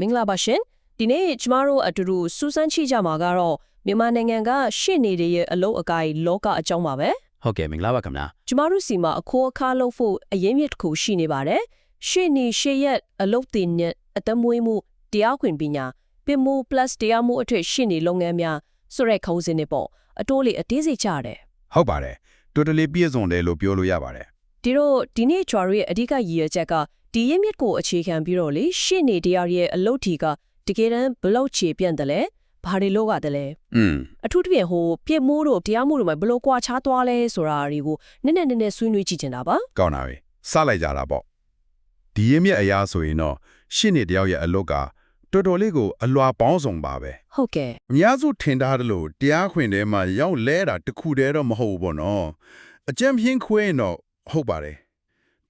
မင်္ဂလာပါရှင်ဒီနေ့ကျမတို့အတူတူစူးစမ်းချိကြမှာကတော့မြန်မာနိုင်ငံကရှေ့နေတွေရဲ့အလုပ်အကိုင်လောကအကြောင်းပါပဲဟုတ်ကဲ့မင်္ဂလာပါခင်ဗျာကျမတို့စီမှာအခိုးအခါလုပ်ဖို့အရင်မြစ်တစ်ခုရှိနေပါတယ်ရှေ့နေရှေ့ရက်အလုပ်တင်နဲ့အတမွေးမှုတရားခွင့်ပညာပင်မှု plus တရားမှုအထက်ရှေ့နေလုပ်ငန်းများဆိုတဲ့ခေါင်းစဉ်တွေပေါ့အတိုးလေးအသေးစိတ်ချရတယ်ဟုတ်ပါတယ်တော်တော်လေးပြည့်စုံတယ်လို့ပြောလို့ရပါတယ်ဒီတော့ဒီနေ့ကျွာရဲ့အဓိကရည်ရွယ်ချက်က ဒီရင်းမြစ်ကိုအခြေခံပြီးတော့လေရှေ့နေတရားရဲ့အလုပ်ထီကတကယ်တမ်းဘယ်လောက်ခြေပြန့်တယ်လဲဘာတွေလုပ်ရတယ်လဲอืมအထူးသဖြင့်ဟိုပြစ်မှုတို့တရားမှုတို့မှာဘယ်လိုကွာခြားသွားလဲဆိုတာတွေကိုနည်းနည်းနည်းနည်းဆွေးနွေးကြည့်ချင်တာပါကောင်းတာပဲစလိုက်ကြတာပေါ့ဒီရင်းမြစ်အရာဆိုရင်တော့ရှင်းနေတယောက်ရဲ့အလုပ်ကတော်တော်လေးကိုအလွာပေါင်းစုံပါပဲဟုတ်ကဲ့အများစုထင်ထားတယ်လို့တရားခွင်ထဲမှာရောက်လဲတာတစ်ခုတည်းတော့မဟုတ်ဘူးပေါ့နော်အကြံဖြင်းခွဲရင်တော့ဟုတ်ပါတယ်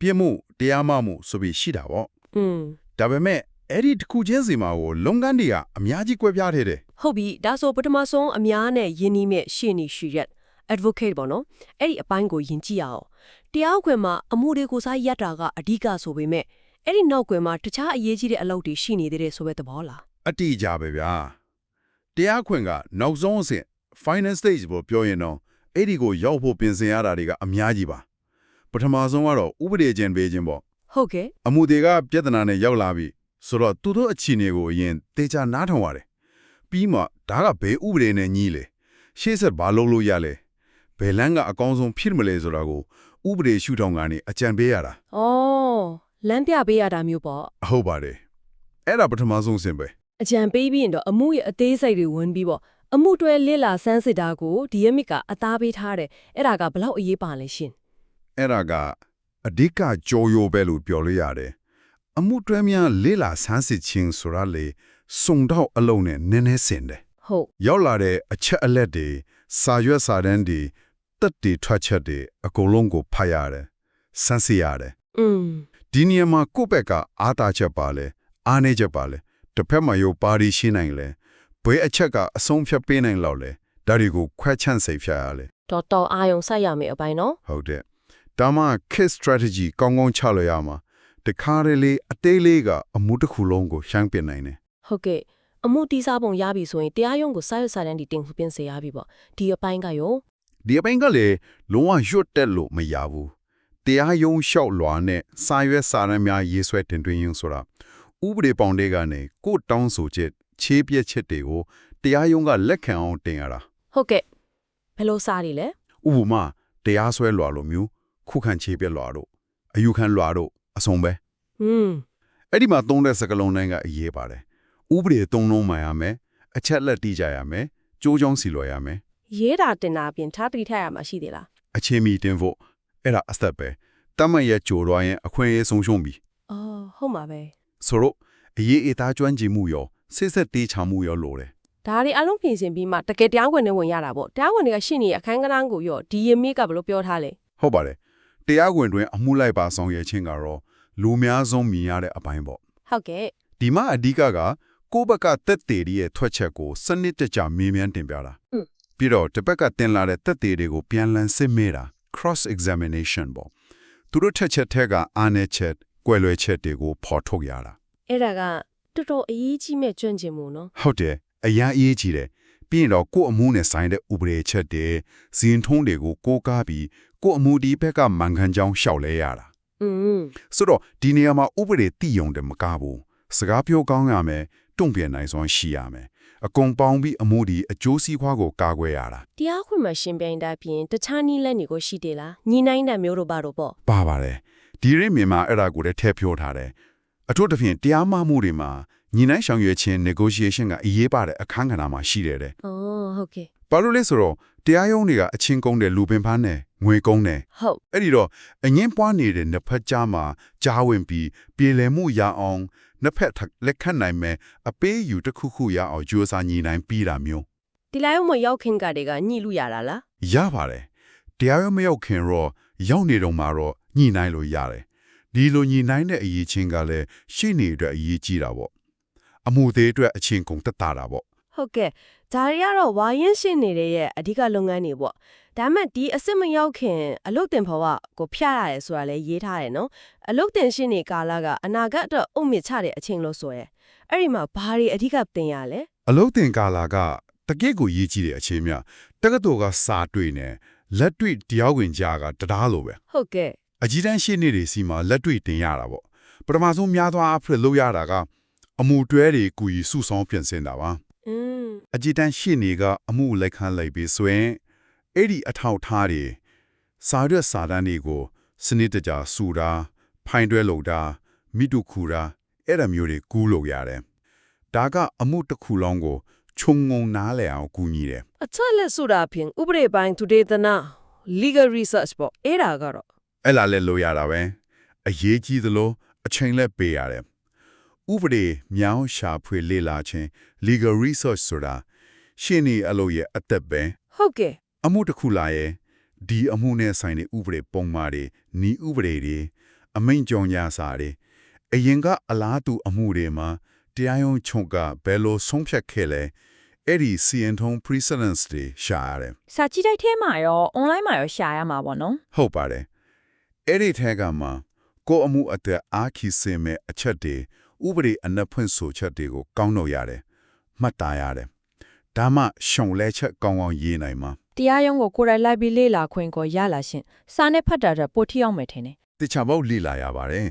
ပြစ်မှုတရားမမှုဆိုပြီးရှိတာပေါ့อืมဒါပေမဲ့အဲ့ဒီတစ်ခုချင်းစီမှာကိုလုပ်ငန်းတွေကအများကြီးကွဲပြားသေးတယ်ဟုတ်ပြီဒါဆိုပထမဆုံးအများနဲ့ယင်းနှီးမဲ့ရှေ့နေရှိရက် advocate ပေါ့နော်အဲ့ဒီအပိုင်းကိုယင်ကြည့်ရအောင်တရားခွင်မှာအမှုတွေကိုစားရက်တာကအဓိကဆိုပေမဲ့အဲ့ဒီနောက်ကွယ်မှာတခြားအရေးကြီးတဲ့အလုပ်တွေရှိနေသေးတယ်ဆိုပဲသဘောလားအတိအကျပဲဗျာတရားခွင်ကနောက်ဆုံးအဆင့် final stage ကိုပြောရင်တော့အဲ့ဒီကိုရောက်ဖို့ပြင်ဆင်ရတာတွေကအများကြီးပါ ပထမဆုံးကတော့ဥပဒေကျင့်ပေးခြင်းပေါ့ဟုတ်ကဲ့အမှုတွေကပြဿနာနဲ့ရောက်လာပြီဆိုတော့သူတို့အခြေအနေကိုအရင်တေချာနားထောင်ရတယ်ပြီးမှဒါကဘယ်ဥပဒေနဲ့ညီလဲရှေ့ဆက်ဘာလုပ်လို့ရလဲဘယ်လမ်းကအကောင်းဆုံးဖြစ်မလဲဆိုတာကိုဥပဒေရှုထောင့်ကနေအကြံပေးရတာဩလမ်းပြပေးရတာမျိုးပေါ့ဟုတ်ပါတယ်အဲ့ဒါပထမဆုံးအဆင့်ပဲအကြံပေးပြီးရင်တော့အမှုရဲ့အသေးစိတ်တွေဝင်ပြီးပေါ့အမှုတွဲလစ်လာဆန်းစစ်တာကိုဒီယမစ်ကအသားပေးထားတယ်အဲ့ဒါကဘလောက်အရေးပါလဲရှင် အဲ့ဒါကအဓိကကြောရိုးပဲလို့ပြောလို့ရတယ်အမှုတွဲများလေးလာဆန်းစစ်ခြင်းဆိုတာလေစုံတော့အလုံးနဲ့နည်းနည်းစင်တယ်ဟုတ်ရောက်လာတဲ့အချက်အလက်တွေစာရွက်စာတမ်းတွေတက်တွေထွက်ချက်တွေအကုန်လုံးကိုဖတ်ရတယ်စမ်းစစ်ရတယ်อืมဒီနေရာမှာကိုယ့်ဘက်ကအားတာချက်ပါလဲအားနေချက်ပါလဲတစ်ဖက်မှာရောပါရီရှင်းနိုင်လဲဘယ်အချက်ကအဆုံးဖြတ်ပေးနိုင်လောက်လဲဒါတွေကိုခွဲချန့်စိတ်ဖြတ်ရလဲတော်တော်အာယုံစိုက်ရမယ်အပိုင်းနော်ဟုတ်တယ် ဒါမှ case strategy ကောင်းကောင်းချလို့ရမှာတခါတလေအသေးလေးကအမှုတစ်ခုလုံးကိုရှင်းပြနိုင်တယ်ဟုတ်ကဲ့အမှုတီးစားပုံရပြီဆိုရင်တရားရုံးကိုစာရွက်စာတမ်းဒီတင်ခုပြင်စေရပြီပေါ့ဒီအပိုင်းကရောဒီအပိုင်းကလေလုံးဝရွတ်တက်လို့မရဘူးတရားရုံးလျှောက်လွာနဲ့စာရွက်စာတမ်းများရေးဆွဲတင်သွင်းရင်းဆိုတာဥပဒေပေါင်းတွေကနေကိုယ်တောင်းဆိုချက်ခြေပြက်ချက်တွေကိုတရားရုံးကလက်ခံအောင်တင်ရတာဟုတ်ကဲ့ဘယ်လိုစားရလဲဥပမာတရားစွဲလွာလိုမျိုး ခုခံခြေပြက်လွာတို့အယူခံလွာတို့အဆုံးပဲอืมအဲ့ဒီမှာသုံးတဲ့စကားလုံးတိုင်းကအရေးပါတယ်ဥပဒေသုံးလုံးမှန်ရမယ်အချက်လက်တိကြရမယ်ကြိုးချောင်းစီလွယ်ရမယ်ရေးတာတင်တာပြင်ထားတိထရမှာရှိသေးလားအချင်းမီတင်ဖို့အဲ့ဒါအသက်ပဲတတ်မှတ်ရဲ့ကြိုးတော့ရင်အခွင့်အရေးဆုံးရှုံးပြီအော်ဟုတ်မှာပဲဆိုတော့အရေးအသားကျွမ်းကျင်မှုရောစိတ်ဆက်တေးချမှုရောလိုတယ်ဒါတွေအလုံးပြင်ဆင်ပြီးမှတကယ်တရားဝင်နဲ့ဝင်ရတာပေါ့တရားဝင်တွေကရှင်းနေအခန်းကဏ္ဍကိုရောဒီယမစ်ကဘယ်လိုပြောထားလဲဟုတ်ပါတယ် တရားဝင်တွင် အမှုလိုက်ပါဆောင်ရွက်ခြင်းကတော့လူများဆုံးမြင်ရတဲ့အပိုင်းပေါ့ဟုတ်ကဲ့ဒီမှာအဓိကကကိုယ့်ဘက်ကတက်သေးရဲ့ထွက်ချက်ကိုစနစ်တကျမေးမြန်းတင်ပြတာอืมပြီးတော့တစ်ဘက်ကတင်လာတဲ့တက်သေးတွေကိုပြန်လည်စစ်မေးတာ cross examination ပေါ့သူတို့ထက်ချက်ထက်ကအားနည်းချက်၊ကွယ်လွယ်ချက်တွေကိုဖော်ထုတ်ရတာအဲ့ဒါကတော်တော်အရေးကြီးမဲ့ကျွမ်းကျင်မှုနော်ဟုတ်တယ်အရန်အရေးကြီးတယ်ပြီးရင်တော့ကိုယ့်အမှုနဲ့ဆိုင်တဲ့ဥပဒေချက်တွေဇင်ထုံးတွေကိုကိုးကားပြီး ကိုယ့်အမှုဒီဘက်ကမှန်ကန်ကြောင်းရှောက်လဲရတာอืมဆိုတော့ဒီနေရာမှာဥပဒေတည်ယုံတယ်မကဘူးစကားပြောကောင်းရမယ်တုံ့ပြန်နိုင်စွမ်းရှိရမယ်အကုန်ပေါင်းပြီးအမှုဒီအကျိုးစီးပွားကိုကာကွယ်ရတာတရားခွင့်မှာရှင်ပြိုင်တာပြင်တခြားနည်းလမ်းတွေကိုရှိသေးလားညီနိုင်တဲ့မျိုးတို့ပါတော့ပေါ့ပါပါတယ်ဒီရင်းမြန်မာအဲ့ဒါကိုလည်းထည့်ပြောထားတယ်အထူးသဖြင့်တရားမမှုတွေမှာညီနိုင်ဆောင်ရွက်ခြင်း negotiation ကအရေးပါတဲ့အခန်းကဏ္ဍမှာရှိတယ်တဲ့။အော်ဟုတ်ကဲ့ဘာလို့လဲဆိုတော့ တရားရုံးတွေကအချင်းကုန်းတဲ့လူပင်ပန်းနဲ့ငွေကုန်းတဲ့။ဟုတ်အဲ့ဒီတော့အငင်းပွားနေတဲ့နှစ်ဖက်ကြားမှာကြားဝင်ပြီးပြည်လည်မှုရအောင်နှစ်ဖက်ထပ်လက်ခံနိုင်မယ်အပေးယူတစ်ခုခုရအောင်ကြိုးစားညီနိုင်ပြီးတာမျိုးဒီလိုက်မရောက်ခင်ကတည်းကညှိလို့ရတာလားရပါတယ်တရားရုံးမရောက်ခင်တော့ရောက်နေတော့မှတော့ညှိနှိုင်းလို့ရတယ်ဒီလိုညှိနှိုင်းတဲ့အရေးချင်းကလည်းရှိနေအတွက်အရေးကြီးတာပေါ့အမှုသေးအတွက်အချင်းကုန်တက်တာတာပေါ့။ ဟုတ်ကဲ့ဒါတွေကတော့ဝါရင်ရှင်းနေတဲ့ရဲ့အဓိကလုပ်ငန်းတွေပေါ့။ဒါမဲ့ဒီအစ်စ်မရောက်ခင်အလုတ်တင်ဘဝကိုဖျက်ရတယ်ဆိုတာလည်းရေးထားတယ်နော်။အလုတ်တင်ရှင်းနေကာလကအနာဂတ်အတွက်အုံမြစ်ချတဲ့အချိန်လို့ဆိုရဲအဲ့ဒီမှာဘာတွေအဓိကသင်ရလဲအလုတ်တင်ကာလာကတကယ့်ကိုရေးကြည့်တဲ့အချိန်မြတက္ကသိုလ်ကစာတွေ့နေလက်တွေ့တရားဝင်ကြားကတရားလိုပဲဟုတ်ကဲ့အကြီးတန်းရှင်းနေတွေစီမှာလက်တွေ့တင်ရတာပေါ့ပထမဆုံးများသောအားဖြင့်လုပ်ရတာကအမှုတွဲတွေကိုကြီးစုဆောင်ပြင်ဆင်တာပါอืม အကြီးတန်းရှင်းနေကအမှုလက်ခံလိုက်ပြီးဆိုရင်အဲ့ဒီအထောက်ထားတွေစာရွက်စာတမ်းတွေကို စနစ်တကျစုတာဖိုင်တွဲလုပ်တာမိတုခူတာအဲ့ဒါမျိုးတွေကူးလို့ရတယ်ဒါကအမှုတစ်ခုလုံးကိုခြုံငုံနားလည်အောင်ကူညီတယ်အချက်လက်ဆိုတာဖြင့်ဥပဒေပိုင်း today တနာ legal research ပေါ့အဲ့ဒါကတော့အဲ့လာလဲလို့ရတာပဲအရေးကြီးသလိုအချိန်လက်ပေးရတယ် ဥပဒေမြောင်းရှာဖွေလေ့လာခြင်း legal research ဆိုတာရှင်းနေအလို့ရဲ့အသက်ပဲဟုတ်ကဲ့အမှုတစ်ခုလာရဲ့ဒီအမှုနဲ့ဆိုင်တဲ့ဥပဒေပုံမှားတွေဤဥပဒေတွေအမိန့်ကြော်ညာစာတွေအရင်ကအလားတူအမှုတွေမှာတရားရုံးချုပ်ကဘယ်လိုဆုံးဖြတ်ခဲ့လဲအဲ့ဒီစီရင်ထုံး precedence တွေရှာရတယ်စာကြည့်တိုက်ထဲမှာရော online မှာရောရှာရမှာပေါ့နော်ဟုတ်ပါတယ်အဲ့ဒီထဲကမှကိုယ့်အမှုအသက်အားခီစင်မဲ့အချက်တွေ ဥပဒေအနက်ဖွင့်ဆိုချက်တွေကိုကောင်းလို့ရတယ်မှတ်သားရတယ်ဒါမှရှုံလဲချက်ကောင်းကောင်းရေးနိုင်မှာတရားရုံးကိုကိုယ်တိုင်လိုက်ပြီးလေ့လာခွင့်ကိုရလာရှင်စာနဲ့ဖတ်တာတော့ပိုထိအောင်မယ်ထင်တယ်တခြားဘောက်လေ့လာရပါတယ်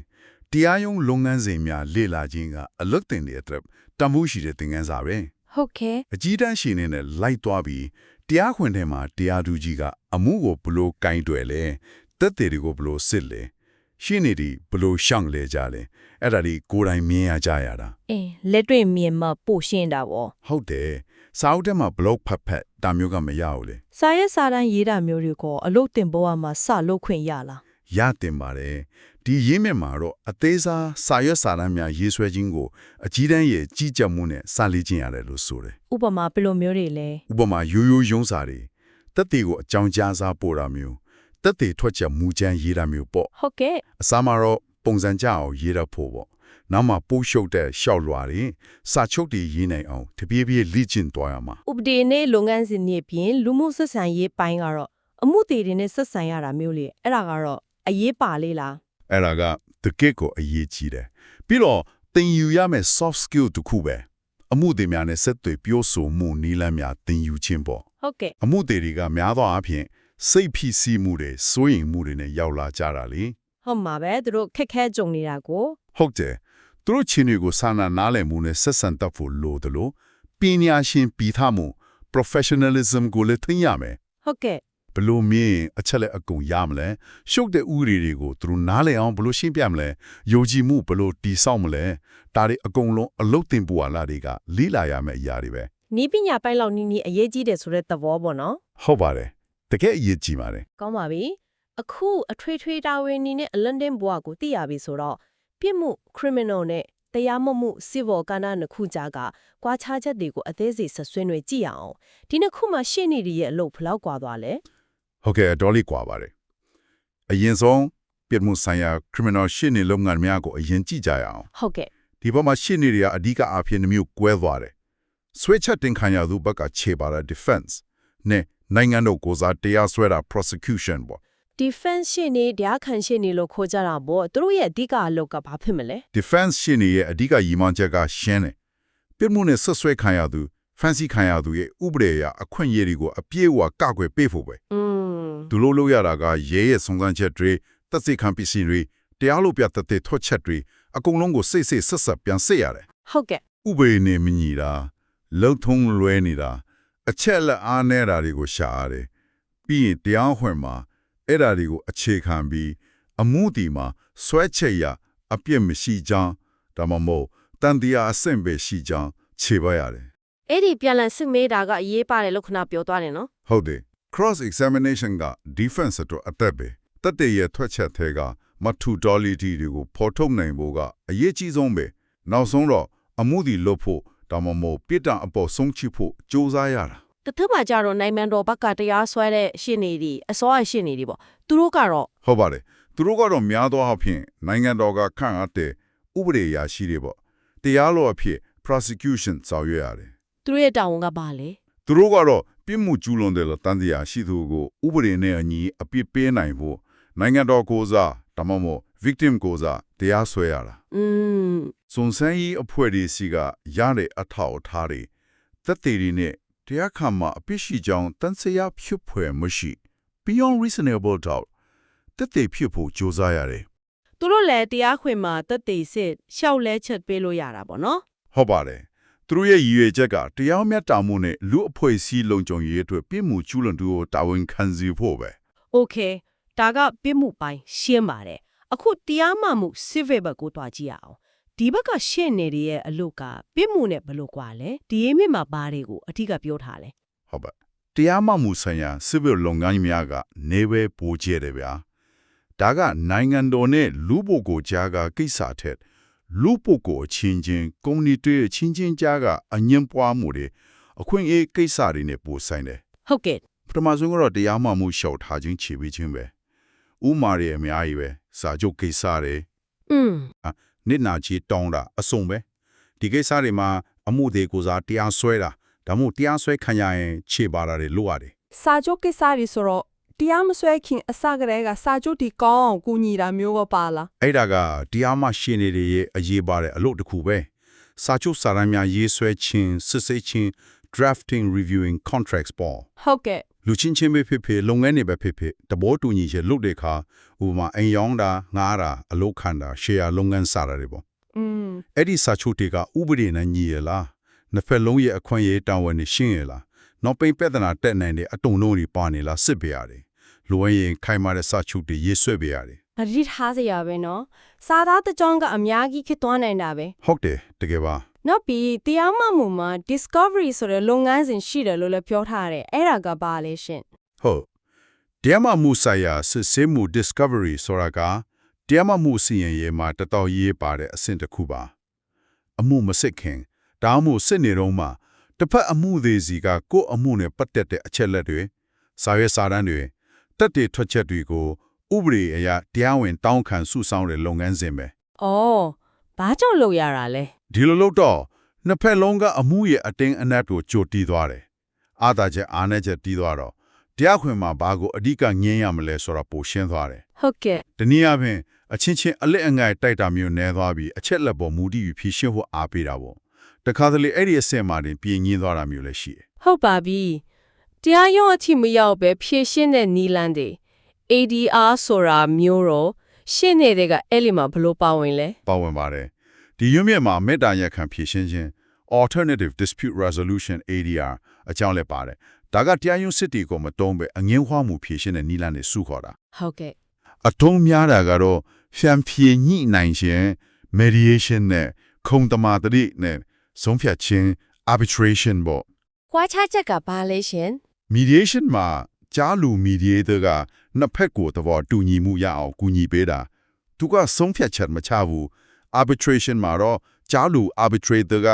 တရားရုံးလုပ်ငန်းစဉ်များလေ့လာခြင်းကအလွတ်တင်တဲ့အတွက်တမှုရှိတဲ့သင်ခန်းစာပဲဟုတ်ကဲ့အကြီးတန်းရှင်နေနဲ့လိုက်သွားပြီးတရားခွင်ထဲမှာတရားသူကြီးကအမှုကိုဘလို့ကင်တွယ်လဲတက်တဲ့တွေကိုဘလို့စစ်လဲ ရှင်းနေဒီဘလို့ရှောင်လဲကြလဲအဲ့ဒါဒီကိုယ်တိုင်မြင်ရကြရတာအင်းလက်တွေ့မြင်မှပို့ရှင်းတာပေါ့ဟုတ်တယ်စာအုပ်ထဲမှာဘလို့ဖတ်ဖတ်ဒါမျိုးကမရဘူးလေစာရဲစာတမ်းရေးတာမျိုးတွေကိုအလုပ်တင်ပေါ်မှာစလုပ်ခွင့်ရလားရတင်ပါတယ်ဒီရင်းမြစ်မှာတော့အသေးစားစာရွက်စာတမ်းများရေးဆွဲခြင်းကိုအကြီးတန်းရဲ့ကြီးကြပ်မှုနဲ့စလေ့ကျင့်ရတယ်လို့ဆိုတယ်ဥပမာဘယ်လိုမျိုးတွေလဲဥပမာရိုးရိုးရုံးစာတွေတက်တေကိုအကြောင်းကြားစားပို့တာမျိုး တက်တေထွက်ချက်မူချမ်းရေးတာမျိုးပေါ့ဟုတ်ကဲ့အစားမှာတော့ပုံစံကြအောင်ရေးတတ်ဖို့ပေါ့နောက်မှပိုးရှုပ်တဲ့ရှောက်လွာတွေစာချုပ်တွေရေးနိုင်အောင်တပြေးပြေးလေ့ကျင့်သွားရမှာဥပဒေနဲ့လုပ်ငန်းစဉ်တွေပြင်လူမှုဆက်ဆံရေးပိုင်းကတော့အမှုတွေတွေနဲ့ဆက်ဆံရတာမျိုးလေအဲ့ဒါကတော့အရေးပါလေလားအဲ့ဒါကတကယ့်ကိုအရေးကြီးတယ်ပြီးတော့သင်ယူရမယ့် soft skill တစ်ခုပဲအမှုတွေများနဲ့ဆက်သွယ်ပြောဆိုမှုနည်းလမ်းများသင်ယူခြင်းပေါ့ဟုတ်ကဲ့အမှုတွေတွေကများသောအားဖြင့် စိတ်ဖိစီးမှုတွေစိုးရိမ်မှုတွေနဲ့ရောက်လာကြတာလေဟုတ်မှာပဲသူတို့ခက်ခဲကြုံနေတာကိုဟုတ်တယ်သူတို့ချင်းတွေကိုစာနာနားလည်မှုနဲ့ဆက်ဆံတတ်ဖို့လိုတယ်လို့ပညာရှင်ပြီးသားမှု professionalism ကိုလည်းသိရမယ်ဟုတ်ကဲ့ဘလို့မြင်အချက်လက်အကုန်ရမလဲရှုပ်တဲ့ဥရီတွေကိုသူတို့နားလည်အောင်ဘလို့ရှင်းပြမလဲယုံကြည်မှုဘလို့တည်ဆောက်မလဲဒါတွေအကုန်လုံးအလုတ်တင်ပူလာတွေကလေးလာရမယ့်အရာတွေပဲနီးပညာပိုင်းလောက်နီးနီးအရေးကြီးတယ်ဆိုတဲ့သဘောပေါ့နော်ဟုတ်ပါတယ် တကယ်အရေးကြီးပါတယ်ကောင်းပါပြီအခုအထွေထွေတာဝန်နီနဲ့အလန်ဒန်ဘွားကိုသိရပြီဆိုတော့ပြစ်မှု criminal နဲ့တရားမမှု civil ကဏ္ဍနှစ်ခုကြားကကွာခြားချက်တွေကိုအသေးစိတ်ဆက်ဆွေးနွေးကြည့်အောင်ဒီနှစ်ခုမှာရှေ့နေရရဲ့အလုပ်ဘလောက်ကွာသွားလဲဟုတ်ကဲ့အတော်လေးကွာပါတယ်အရင်ဆုံးပြစ်မှုဆိုင်ရာ criminal ရှေ့နေလုပ်ငန်းများကိုအရင်ကြည့်ကြရအောင်ဟုတ်ကဲ့ဒီဘက်မှာရှေ့နေတွေကအဓိကအားဖြင့်မျိုးကွဲသွားတယ်ဆွေးချက်တင်ခံရသူဘက်ကခြေပါတာ defense နဲ့ နိုင်ငံတော်ကိုစားတရားစွဲတာ prosecution ပေါ့ defense ရှင်းနေတရားခံရှင်းနေလို့ခေါ်ကြတာပေါ့သူတို့ရဲ့အဓိကအလုပ်ကဘာဖြစ်မလဲ defense ရှင်းနေရဲ့အဓိကရည်မှန်းချက်ကရှင်းတယ်ပြစ်မှုနဲ့ဆက်ဆွဲခံရသူ fancy ခံရသူရဲ့ဥပဒေအရအခွင့်အရေးတွေကိုအပြည့်အဝကကွယ်ပေးဖို့ပဲอืมသူလို့လို့ရတာကရဲရဲ့စုံစမ်းချက်တွေတက်စိခံပစ္စည်းတွေတရားလို့ပြတတ်တဲ့ထွက်ချက်တွေအကုန်လုံးကိုစိတ်စိတ်ဆက်ဆက်ပြန်စစ်ရတယ်ဟုတ်ကဲ့ဥပဒေနဲ့မညီတာလှုပ်ထုံးလွဲနေတာ အချက်လက်အားနေတာတွေကိုရှာရတယ်ပြီးရင်တရားခွင်မှာအဲ့ဓာတွေကိုအခြေခံပြီးအမှုဒီမှာဆွဲချက်ရအပြစ်မရှိကြောင်းဒါမှမဟုတ်တန်တရားအဆင့်ပဲရှိကြောင်းခြေပရတယ်အဲ့ဒီပြန်လည်စစ်မေးတာကအရေးပါတယ်လို့ခဏပြောသွားတယ်နော်ဟုတ်တယ် cross examination က defense အတွက်အသက်ပဲတက်တဲ့ရဲ့ထွက်ချက်သေးကမထူ dolity တွေကိုဖော်ထုတ်နိုင်ဖို့ကအရေးကြီးဆုံးပဲနောက်ဆုံးတော့အမှုဒီလွတ်ဖို့ ဒါမှမဟုတ်ပြစ်ဒဏ်အပေါ်ဆုံးချဖို့စ조사ရတာတထမကြတော့နိုင်မန်တော်ဘက်ကတရားစွဲတဲ့ရှင်းနေဒီအစောအရှင်းနေဒီပေါ့သူတို့ကတော့ဟုတ်ပါတယ်သူတို့ကတော့များသောအားဖြင့်နိုင်ငံတော်ကခန့်အပ်တဲ့ဥပဒေအရာရှိတွေပေါ့တရားလိုအဖြစ် prosecution ဆောင်ရွက်ရတယ်သူတို့ရဲ့တာဝန်ကဘာလဲသူတို့ကတော့ပြစ်မှုကျူးလွန်တယ်လို့တန်တရားရှိသူကိုဥပဒေနဲ့အညီအပြစ်ပေးနိုင်ဖို့နိုင်ငံတော်ကိုစားဒါမှမဟုတ် victim ကိုစားတရားစွဲရတာอืมစုံစမ်းရေးအဖွဲ့တွေစီကရတဲ့အထောက်အထားတွေသက်သေတွေနဲ့တရားခါမှာအပြစ်ရှိကြောင်းတန်ဆရာဖြစ်ဖွယ်မရှိ beyond reasonable doubt သက်သေဖြစ်ဖို့ကြိုးစားရတယ်သူတို့လည်းတရားခွင်မှာသက်သေစစ်ရှောက်လဲချက်ပေးလို့ရတာပေါ့နော်ဟုတ်ပါတယ်သူတို့ရဲ့ရည်ရွယ်ချက်ကတရားမျှတမှုနဲ့လူအဖွဲ့အစည်းလုံခြုံရေးအတွက်ပြည်မှုကျူးလွန်သူကိုတာဝန်ခံစေဖို့ပဲ okay ဒါကပြစ်မှုပိုင်းရှင်းပါတယ် အခုတရားမှမှု civil ဘက်ကိုတွားကြည့်ရအောင်ဒီဘက်ကရှင်းနေရဲ့အလုပ်ကပြစ်မှုနဲ့ဘယ်လိုကွာလဲဒီရေးမြစ်မှာဘာတွေကိုအထူးကပြောထားလဲဟုတ်ပါတရားမှမှုဆိုင်ရာ civil လုပ်ငန်းများကနေပဲပိုကျဲတယ်ဗျာဒါကနိုင်ငံတော်နဲ့လူပုဂ္ဂိုလ်ကြားကကိစ္စထက်လူပုဂ္ဂိုလ်အချင်းချင်း community အချင်းချင်းကြားကအငင်းပွားမှုတွေအခွင့်အရေးကိစ္စတွေနဲ့ပိုဆိုင်တယ်ဟုတ်ကဲ့ပထမဆုံးကတော့တရားမှမှုရှောက်ထားခြင်းခြေပေးခြင်းပဲဥမာတွေအများကြီးပဲ စာချုပ်ကိစ္စတွေอืมနစ်နာချီတောင်းတာအစုံပဲဒီကိစ္စတွေမှာအမှုတွေကိုစားတရားစွဲတာဒါမှမဟုတ်တရားစွဲခံရရင်ခြေပါတာတွေလို့ရတယ်စာချုပ်ကိစ္စတွေဆိုတော့တရားမစွဲခင်အစကတည်းကစာချုပ်ဒီကောင်းအောင်ကူညီတာမျိုးပဲပါလားအဲ့ဒါကတရားမှရှင်းနေတဲ့ရဲ့အရေးပါတဲ့အလုပ်တစ်ခုပဲစာချုပ်စာတမ်းများရေးဆွဲခြင်းစစ်ဆေးခြင်း drafting reviewing contracts ပေါ်ဟုတ်ကဲ့ လူချင်းချင်းပဲဖြစ်ဖြစ်လုပ်ငန်းတွေပဲဖြစ်ဖြစ်တဘောတူညီချက်လုပ်တဲ့အခါဥပမာအိမ်ရောင်းတာငားတာအလုပ်ခံတာရှယ်ယာလုပ်ငန်းစတာတွေပေါ့။อืมအဲ့ဒီစာချုပ်တွေကဥပဒေနဲ့ညီရလား။နှစ်ဖက်လုံးရဲ့အခွင့်အရေးတာဝန်တွေရှင်းရလား။နောက်ပိတ်ပြဿနာတက်နိုင်တဲ့အတုံလုံးတွေပါနေလားစစ်ပေးရတယ်။လူဝင်ရင်ခိုင်မာတဲ့စာချုပ်တွေရေးဆွဲပေးရတယ်။အရည်ထားစရာပဲနော်။စာသားတကြောင်ကအများကြီးခစ်သွားနိုင်တာပဲ။ဟုတ်တယ်တကယ်ပါ။ နောက်ပြီးတရားမှမှုမှာ discovery ဆိုတဲ့လုပ်ငန်းစဉ်ရှိတယ်လို့လည်းပြောထားတယ်အဲ့ဒါကဘာလဲရှင်ဟုတ်တရားမမှုဆိုင်ရာစစ်ဆေးမှု discovery ဆိုတာကတရားမမှုစီရင်ရေးမှာတတော်ရေးပါတဲ့အဆင့်တစ်ခုပါအမှုမစစ်ခင်ဒါမှမဟုတ်စစ်နေတော့မှတစ်ဖက်အမှုသေးစီကကိုယ့်အမှုနဲ့ပတ်သက်တဲ့အချက်လက်တွေစာရွက်စာတမ်းတွေတက်တဲ့ထွက်ချက်တွေကိုဥပဒေအရတရားဝင်တောင်းခံစုဆောင်းတဲ့လုပ်ငန်းစဉ်ပဲ။အော်ဘာကြောင့်လုပ်ရတာလဲ ဒီလိုလို့တော့နှစ်ဖက်လုံးကအမှုရဲ့အတင်းအနက်ကိုကြိုတီးသွားတယ်အာသာချက်အားနဲ့ချက်တီးသွားတော့တရားခွင်မှာဘာကိုအဓိကငင်းရမလဲဆိုတာပိုရှင်းသွားတယ်။ဟုတ်ကဲ့။တနည်းအားဖြင့်အချင်းချင်းအလက်အငိုက်တိုက်တာမျိုးနဲသွားပြီးအချက်လက်ပေါ်မူတည်ပြီးဖြည့်ရှင်းဖို့အားပေးတာပေါ့။တခါတလေအဲ့ဒီအဆင့်မှာတင်ပြင်ငင်းသွားတာမျိုးလည်းရှိတယ်ဟုတ်ပါပြီ။တရားရုံးအထိမရောက်ပဲဖြည့်ရှင်းတဲ့နီလန်းတွေ ADR ဆိုတာမျိုးတော့ရှင်းနေတဲ့ကအဲ့လီမှာဘလို့ပါဝင်လဲ။ပါဝင်ပါတယ်။ ဒီရွံ့မြတ်မှာမေတ္တာရက်ခံဖြည့်ရှင်းခြင်း alternative dispute resolution ADR အကြောင်းလည်းပါတယ်။ဒါကတရားရုံးစစ်တီကိုမတုံးပဲအငင်းခွားမှုဖြည့်ရှင်းတဲ့နီလန်းတွေစုခေါ်တာဟုတ်ကဲ့။အထုံးများတာကတော့ဖြန်ဖြေညှိနိုင်ခြင်း mediation နဲ့ခုံတမာတရိနဲ့ဆုံးဖြတ်ခြင်း arbitration ပေါ့။ကွာခြားချက်ကဘာလဲရှင် mediation မှာကြားလူ mediator ကနှစ်ဖက်ကိုသဘောတူညီမှုရအောင်ကူညီပေးတာသူကဆုံးဖြတ်ချက်မချဘူး arbitration မှာတော့ကြားလူ arbitrator က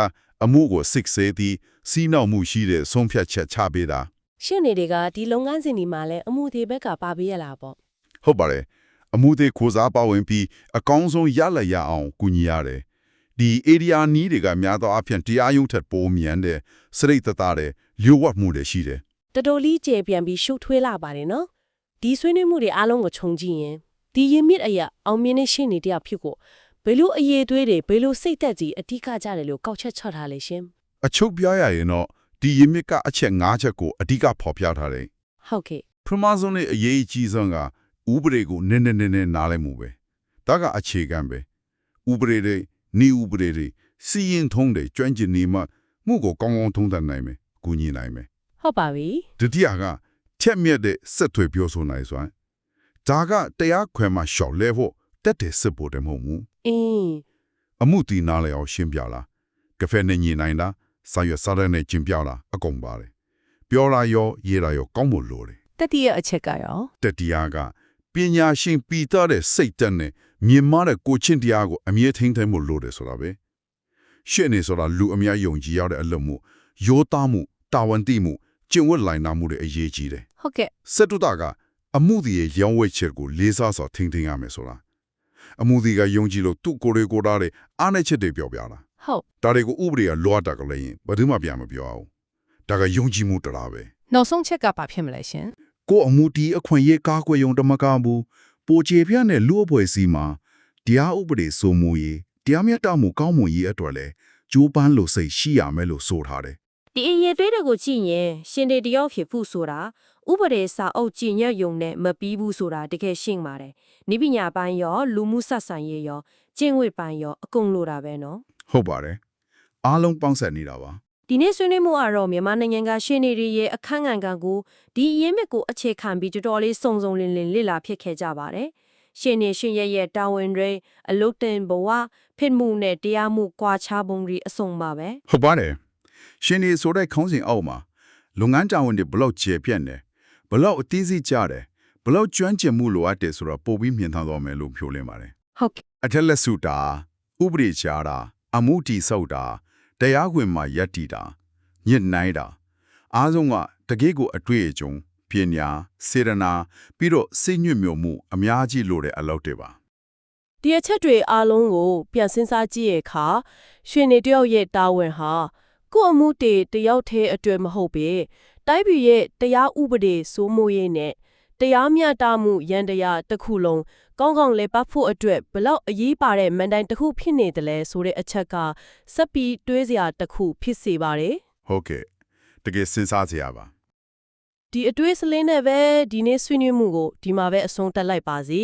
အမှုကိုစစ်ဆေးပြီးစီးနှောက်မှုရှိတဲ့ဆုံးဖြတ်ချက်ချပေးတာ။ရှင်းနေတွေကဒီလုပ်ငန်းစဉ်ဒီမှာလဲအမှုသေးဘက်ကပါပေးရလားပေါ့ဟုတ်ပါတယ်အမှုတွေခိုးစားပါဝင်ပြီးအကောင်းဆုံးရလရအောင်ကူညီရတယ်ဒီ area နီးတွေကများသောအားဖြင့်တရားရုံးထက်ပိုမြန်တဲ့စရိတ်သက်သာတဲ့လျှို့ဝှက်မှုတွေရှိတယ်။တော်တော်လေးကျေပြန်ပြီးရှုပ်ထွေးလာပါတယ်နော်။ဒီဆွေးနွေးမှုတွေအားလုံးကိုခြုံကြည့်ရင်ဒီရင်မြစ်အရာအောင်မြင်တဲ့ရှင်းနေတရားဖြစ်ကို ဘယ်လိုအရေးသွေးတွေဘယ်လိုစိတ်သက်ကြီးအတိကကြတယ်လို့ကောက်ချက်ချထားလဲရှင်အချုပ်ပြရရင်တော့ဒီရင်းမြစ်ကအချက်၅ချက်ကိုအဓိကဖော်ပြထားတယ်။ဟုတ်ကဲ့ပထမဆုံးနဲ့အရေးအကြီးဆုံးကဥပဒေကိုနည်းနည်းနည်းနည်းနားလည်မှုပဲဒါကအခြေခံပဲဥပဒေတွေဤဥပဒေတွေစီရင်ထုံးတွေကျွမ်းကျင်နေမှမှုကိုကောင်းကောင်းထုံးတတ်နိုင်မယ်ကူညီနိုင်မယ်။ဟုတ်ပါပြီဒုတိယကချက်မြက်တဲ့စက်တွေပြောဆိုနိုင်စွမ်းဒါကတရားခွဲမှာရှောက်လဲဖို့တက်တဲ့စစ်ဖို့တည်းမဟုတ်ဘူး။ အင်းအမှုတီနားလဲအောင်ရှင်းပြလားကဖဲနဲ့ညင်နိုင်လားစာရွက်စာတမ်းနဲ့ကျင်ပြလားအကုန်ပါတယ်ပြောလာရောရေးလာရောကောင်းဖို့လိုတယ်တတိယအချက်ကရောတတရားကပညာရှင်ပီတာတဲ့စိတ်တက်နဲ့မြင်မာတဲ့ကိုချင်းတရားကိုအမြဲထိန်းသိမ်းဖို့လိုတယ်ဆိုတာပဲရှင်းနေဆိုတာလူအများယုံကြည်ရတဲ့အလုပ်မှုရိုးသားမှုတာဝန်သိမှုကျင့်ဝတ်လိုက်နာမှုတွေအရေးကြီးတယ်ဟုတ်ကဲ့စက်တုတာကအမှုဒီရဲ့ရောင်းဝယ်ချက်ကိုလေးစားစွာထိန်းသိမ်းရမယ်ဆိုတာ အမှုဒီကယုံကြည်လို့သူ့ကိုယ်တွေကိုယ်သားတွေအားနဲ့ချက်တွေပြောပြတာဟုတ်ဒါတွေကိုဥပဒေကလွှတ်တာကလည်းရင်ဘယ်သူမှပြန်မပြောအောင်ဒါကယုံကြည်မှုတရားပဲနောက်ဆုံးချက်ကဘာဖြစ်မလဲရှင်ကိုယ်အမှုတီးအခွင့်အရေးကားကွယ်ယုံတမကဘူးပိုချေပြတဲ့လူအဖွဲ့အစည်းမှာတရားဥပဒေစိုးမိုးရေးတရားမျှတမှုကောင်းမွန်ရေးအတွက်လည်းကြိုးပမ်းလို့စိတ်ရှိရမယ်လို့ဆိုထားတယ် ဒီအရေးတွေးတွေကိုကြည့်ရင်ရှင်တွေတယောက်ဖြစ်ဖို့ဆိုတာဥပဒေစာအုပ်ကျင့်ရယုံနဲ့မပြီးဘူးဆိုတာတကယ်ရှင်းပါတယ်။နိပညာပိုင်းရောလူမှုဆက်ဆံရေးရောကျင့်ဝတ်ပိုင်းရောအကုန်လိုတာပဲနော်ဟုတ်ပါတယ်အားလုံးပေါင်းဆက်နေတာပါ။ဒီနေ့ဆွေးနွေးမှုကတော့မြန်မာနိုင်ငံကရှင်တွေရဲ့အခန်းကဏ္ဍကိုဒီအရေးမြစ်ကိုအခြေခံပြီးတော်တော်လေးစုံစုံလင်လင်လေ့လာဖြစ်ခဲ့ကြပါတယ်။ရှင်နေရှင်ရဲ့ရဲ့တာဝန်တွေအလုတ်တင်ဘဝဖြစ်မှုနဲ့တရားမှုကွာခြားပုံတွေအစုံပါပဲ။ဟုတ်ပါတယ် ရှင်ဒီဆိုတဲ့ခေါင်းစဉ်အောက်မှာလုပ်ငန်းတာဝန်တွေဘလောက်ကျေပြန့်တယ်ဘလောက်အသေးစိတ်ကြတယ်ဘလောက်ကျွမ်းကျင်မှုလိုအပ်တယ်ဆိုတော့ပို့ပြီးမြင်ထားတော့မယ်လို့ပြောလင်းပါတယ်ဟုတ်ကဲ့အထက်လက်စုတာဥပဒေချာတာအမှုတီဆောက်တာတရားခွင်မှာယက်တီတာညစ်နိုင်တာအားဆုံးကတကယ့်ကိုအတွေ့အကြုံပညာစေရနာပြီးတော့စိတ်ညွတ်မြုံမှုအများကြီးလိုတဲ့အလုပ်တွေပါဒီအချက်တွေအားလုံးကိုပြန်စဉ်းစားကြည့်ရခါရှင်နေတယောက်ရဲ့တာဝန်ဟာ ကိုယ့်အမှုတေတယောက်တည်းအတွက်မဟုတ်ပေတိုက်ပြည်ရဲ့တရားဥပဒေစိုးမိုးရေးနဲ့တရားမျှတမှုရန်တရားတစ်ခုလုံးကောင်းကောင်းလဲပတ်ဖို့အတွက်ဘလောက်အရေးပါတဲ့မန်တိုင်တစ်ခုဖြစ်နေတယ်လဲဆိုတဲ့အချက်ကစက်ပြီးတွေးစရာတစ်ခုဖြစ်စေပါတယ်ဟုတ်ကဲ့တကယ်စဉ်းစားစရာပါဒီအတွေးစလင်းနဲ့ပဲဒီနေ့ဆွေးနွေးမှုကိုဒီမှာပဲအဆုံးတက်လိုက်ပါစီ